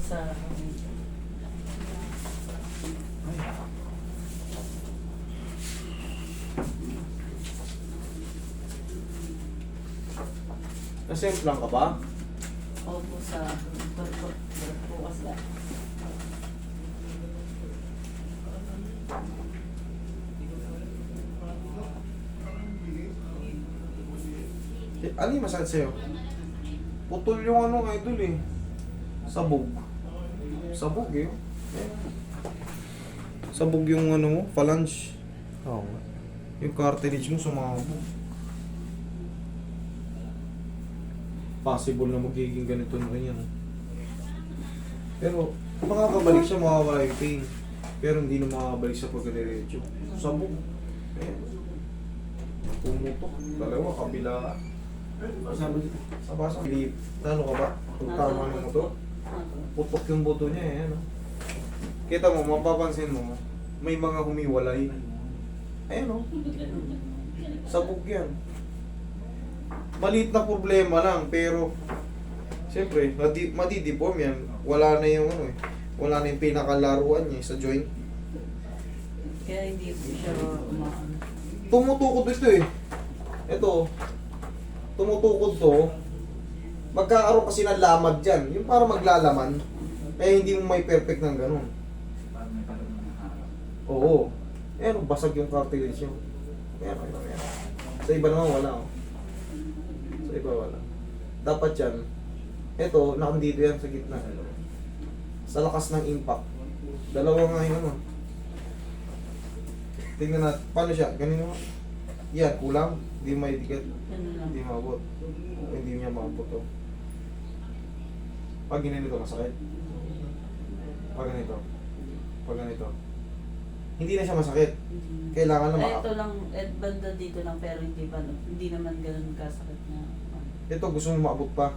sa... Nasemplang ka ba? Opo sa... Bukas. Eh, Ano yung masakit sa'yo? Putol yung ano, idol eh. Sabog. Sabog eh. Eh. Sabog yung ano mo, phalange. Oo. Yung cartilage mo sumabog. Possible na magiging ganito na rin yan. Pero, makakabalik siya, makakawala yung pain. Pero hindi na makakabalik sa pagkadiretso. Sabog. Pumutok. Dalawa, kabila. Sa basa. Talo ka ba? Kung tama ng motor. Putok yung buto niya eh. Ano? Kita mo, mapapansin mo, may mga humiwalay. Ayan o. Sabog yan. Maliit na problema lang, pero Siyempre, madi- madidiform yan. Wala na yung ano eh. Wala na yung pinakalaruan niya sa joint. Kaya hindi po siya umaano. Tumutukod ito eh. Ito. Tumutukod to. Magkakaroon kasi ng lamag dyan. Yung para maglalaman. Eh hindi mo may perfect ng ganun. Oo. Eh ano, basag yung cartilage nyo. Ayan, ayan, ayan. Sa iba naman wala. Oh. Sa iba wala. Dapat yan. Ito, nakandito yan sa gitna. Sa lakas ng impact. Dalawa nga yung ano. Tingnan natin. Paano siya? Ganun mo. Yan, kulang. Hindi may lang. Hindi maabot. Hindi niya maabot to. Pag ganito masakit. Pag ganito. Pag ganito. Hindi na siya masakit. Hindi. Kailangan na Eh, maka... ito lang, eh, banda dito lang pero hindi pa, hindi naman ganun kasakit na. ano. Ito, gusto mo maabot pa.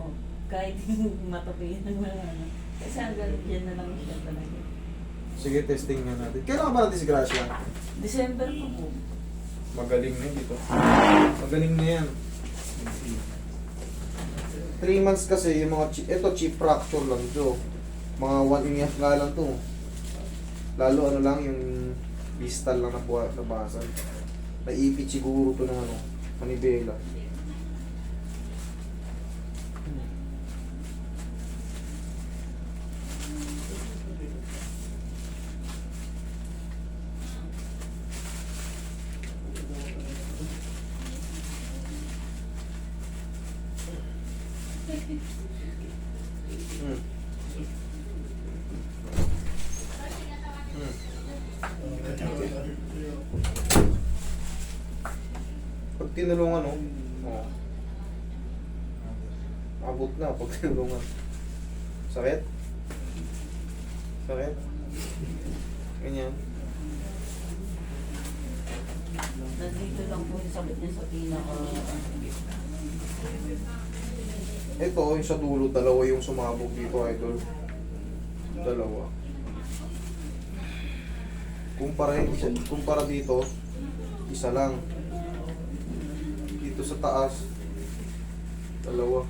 Oh, kahit matapiin ng mga ano. Kasi hanggang dyan na lang siya talaga. Sige, testing nga natin. Kailangan ba natin si Gracia? December po po. Magaling na yun dito. Magaling na yan. 3 months kasi yung mga chip, ito chip fracture lang to. Mga 1 and a half nga lang to. Lalo ano lang yung distal lang na buha nabasan. Naipit siguro to ng ano, manibela. Hmm. Pag tinulungan, oh. Oh. Abot na pag tinulungan. Sakit? Sakit? Ganyan. Nandito lang po yung sakit niya sa pinaka. Ito, yung sa dulo, dalawa yung sumabog dito, idol. Dalawa. Kumpara, isa, kumpara dito, isa lang. Dito sa taas, dalawa.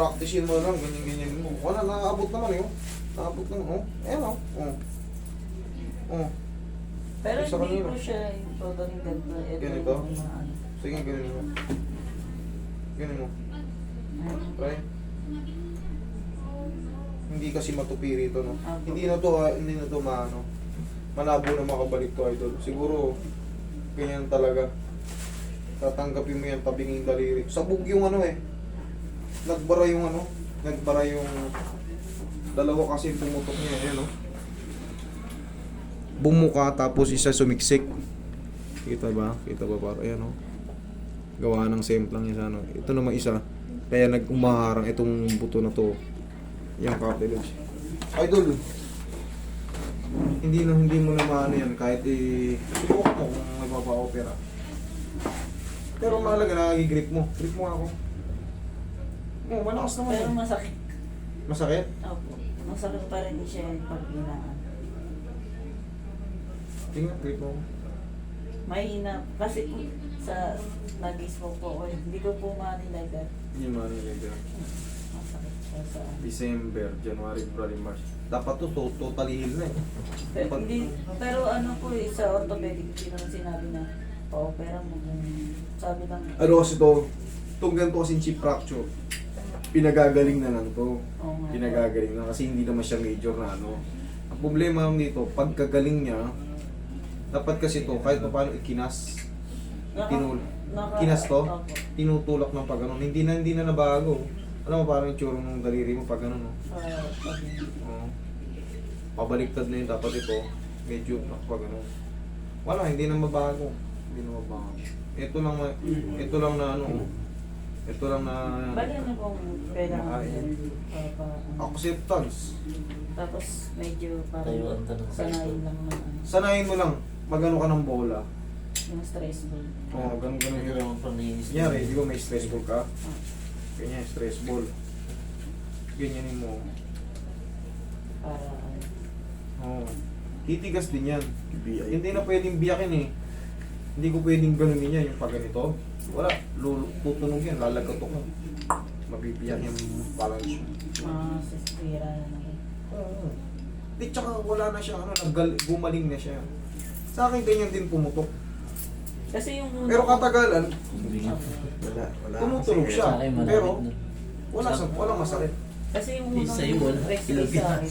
Practicein mo lang, ganyan-ganyan mo. Wala, nakaabot naman eh. oh. Nakaabot naman, oh. Ayan, oh. Oh. Oh. Pero Sa hindi kanina. po siya yung totally ganito. Ito Ganito? yung mga ano. Sige, ganyan mo. Ganyan mo. Try. Hindi kasi matupiri ito, no? Apo. Hindi na to, ah, hindi na to maano. Malabo na makabalik to, idol. Siguro, ganyan talaga. Tatanggapin mo yan, tabinging daliri. Sabog yung ano eh. Nagbara yung ano, nagbara yung dalawa kasi pumutok niya, ayan no? Bumuka tapos isa sumiksik. Kita ba? Kita ba para ayan no? Gawa ng semplang niya sa ano. Ito naman isa. Kaya nag-umaharang itong buto na to. Yung cartilage. Idol. Hindi na hindi mo na maano yan kahit i subukan mo kung may mapa-opera. Pero mahalaga nakagi-grip mo. Grip mo ako. Oh, malakas naman Pero yan. masakit. Masakit? Opo. masakit pa rin siya pag ginaan. Tingnan, grip mo. Mahina. Kasi po, sa nag-smoke po ako, eh. hindi ko po manilagat. Hindi yung Masakit siya sa... December, January, February, March. Dapat to, to totally heal na eh. Pero, Pag- hindi, pero ano po eh, sa orthopedic, hindi naman sinabi na, pa-opera mo sabi lang, Ano kasi to, itong ganito kasing chip fracture, pinagagaling na lang to. oo nga. Pinagagaling na kasi hindi naman siya major na ano. Ang problema naman dito, pagkagaling niya, dapat kasi to, kahit pa paano ikinas, Naka- tinul- naka- kinas to? Opo. tinutulak ng pag ano, hindi na hindi na nabago. Alam mo parang yung tsura ng daliri mo pag ano, no? Ah, pag- Oo. Pabaliktad na yun, dapat ito, medyo pag ano. Wala, hindi na mabago. Hindi na mabago. Ito lang, ito lang na ano, ito lang na Bali ano pong kailangan Makain. para pa, ano. acceptance. Tapos medyo parang Tayuan ka ng sanayin lang ng ano, Sanayin mo lang, magano ka ng bola. yung stress ball. Oo, ganun ganun Ano yun. naman pang-inis? Kunyari, di ba may stress ball ka? Ah, Ganyan, stress ball. Ganyanin mo. para ano. Oo. Titigas din yan. Hindi na pwedeng biyakin eh. Hindi ko pwedeng ganunin yan yung pag ganito. Wala. Lulu, tutunog yan. Lalagatok mo. Mabibiyak yung balance. Masisira na naman. Oo. Di tsaka wala na siya. Ano, naggal, gumaling na siya. Sa akin ganyan din pumutok. Kasi yung Pero katagalan, Wala, wala. Tumutunog Kasi siya. sa akin, malapit Pero, na. wala sa wala masakit. Kasi yung unang sa'yo, wala. x-ray sa akin,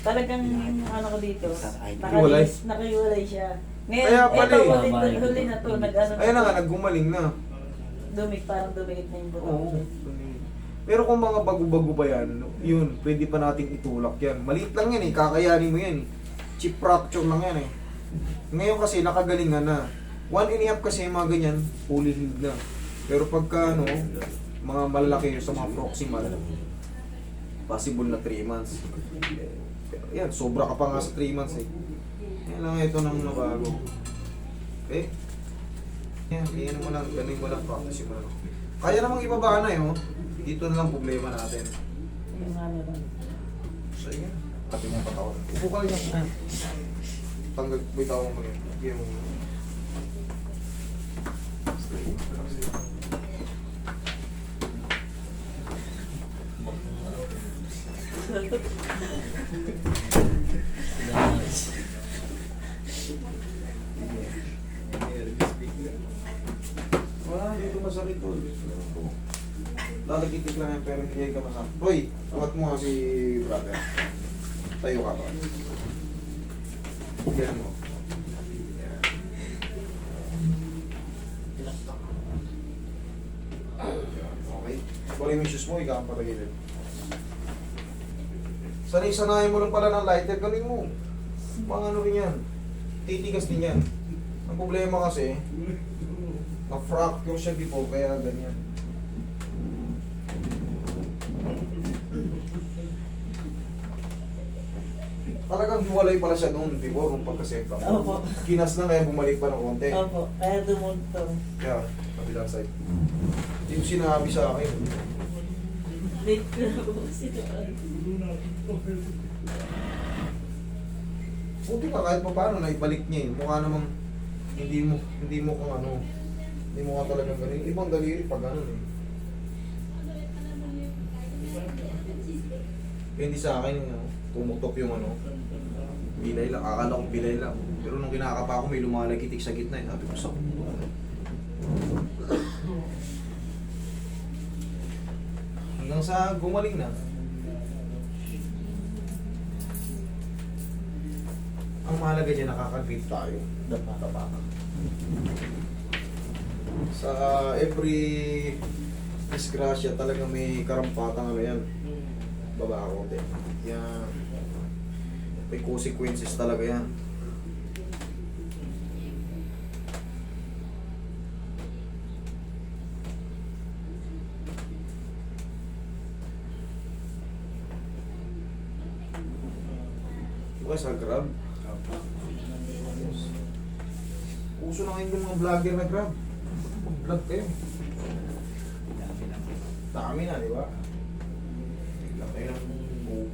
talagang yung ano ko dito, Hiwalay? nakalis, nakahiwalay siya. Ngayon, Kaya pala eto, eh. huli, huli, huli na to, nag-ano Ayun na nga, naggumaling na. Dumik, parang dumikit na yung buto. Oo. Pero kung mga bago-bago pa yan, yun, pwede pa nating itulak yan. Maliit lang yan eh, kakayanin mo yan eh. Chip fracture lang yan eh. Ngayon kasi, nakagalingan na. One and a half kasi yung mga ganyan, fully healed na. Pero pagka ano, mga malalaki sa mga proximal, possible na 3 months. Pero yan, sobra ka pa nga sa 3 months eh. Yan lang ito nang nabago. Okay? Yan, yan mo lang, ganun mo lang, practice mo lang. Kaya namang ibaba na yun. Dito na lang problema natin. So, yan. Pati mo patawan. Upo ka lang yan. Tanggal, bitawan mo yun. Bigyan mo yun. Wala, hindi ko masakit to. Lalagitik lang yan pero hindi ka masakit. Roy, angat mo nga si brother. Tayo ka ba? Yan mo. Okay. Kunin mo yung shoes mo, ikaw ang patagilid. Sanay-sanayin mo lang pala ng lighter, galing mo. Mga ano rin yan. Titigas din yan. Ang problema kasi, na-fracture siya before, kaya ganyan. Talagang hiwalay pala siya noon before, nung pagkasenta mo. Opo. Kinas na kaya bumalik pa ng konti. Opo, kaya dumunto. Kaya, kabilang side. Hindi ko sinabi sa akin. Late ko na po sila. Buti ka kahit pa paano, naibalik niya eh. Mukha namang hindi mo, hindi mo kung ano, hindi mo ka talagang ganun. Ibang daliri pag ganun eh. Hindi sa akin, ano, tumutok yung ano, bilay lang. Akala ko bilay lang. Pero nung kinakapa ko, may lumalagitik sa gitna eh. Sabi ko, sakit to. Hanggang sa gumaling na. Ang mahalaga dyan, nakaka-grip tayo. Dapa. Tapakan. Sa every disgrasya talaga may karampatang ano yan. Baba ako din. Yan. May consequences talaga yan. Diba sa grab? Uso na ngayon yung mga vlogger na grab. Vlog kayo. Dami na, di ba? Kayo ng buo.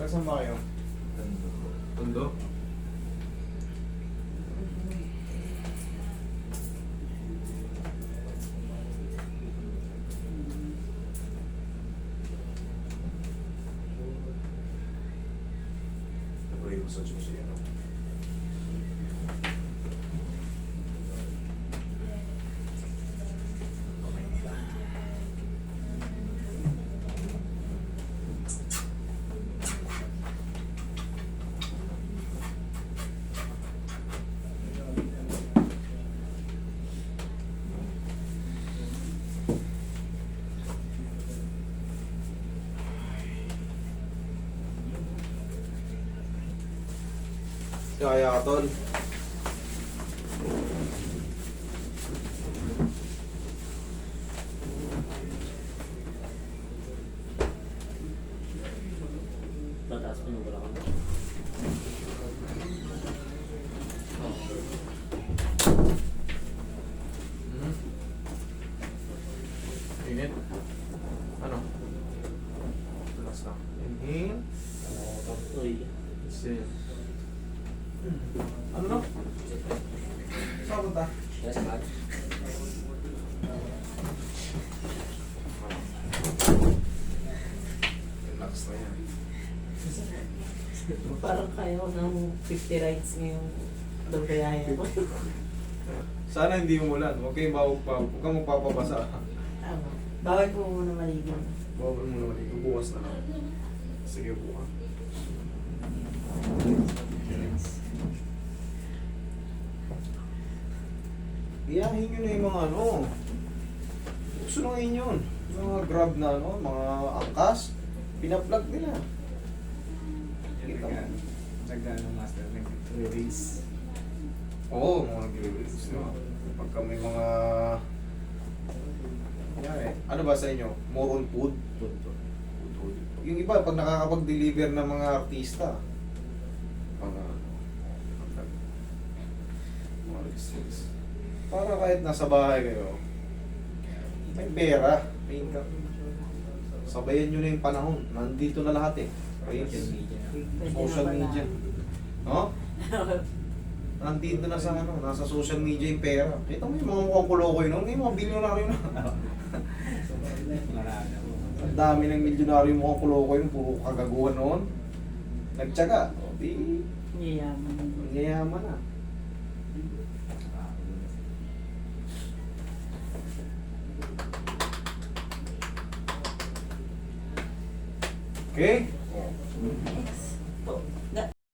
Saan ba kayo? Tondo? Pray mo Kaya ka, tol. Tataas mo yung wala ka. Hmm? Init? Ano? Relax lang. Inhale. Uy. Exhale. Ano na? Saan punta? Yes, Matt. Relax na yan. Parang kaya ko ng 50 rides ngayong dagayaya ko. Sana hindi umulan. Huwag kayong bawa pa. Huwag kang magpapabasa. Tama. Bawal po muna maligo. Bawal mo naman ito. Bukas na lang. Sige bukas. Iyahin nyo na yung mga ano. Sunungin yun. Yung Mga grab na ano, mga angkas. Pinaplug nila. Kita mo. Nagano master nag-release. Oo, mga nag-release. No? Pagka may mga... Kunyari, ano ba sa inyo? More on food? Food, food. Yung iba, pag nakakapag-deliver ng mga artista, mga mga logistics. Para kahit nasa bahay kayo, may pera, may income. Sabayan nyo na yung panahon. Nandito na lahat eh. Social media. Pwede Social na pala. media. No? Nandito na sa ano, nasa social media yung pera. Kita mo yung mga mukhang kulokoy noon, yung mga bilyonaryo na. Ang dami ng milyonaryo mukhang kulokoy noon, puro kagaguhan noon. Nagtyaga, o di, Yayaman. yayaman na. Okay? Oh.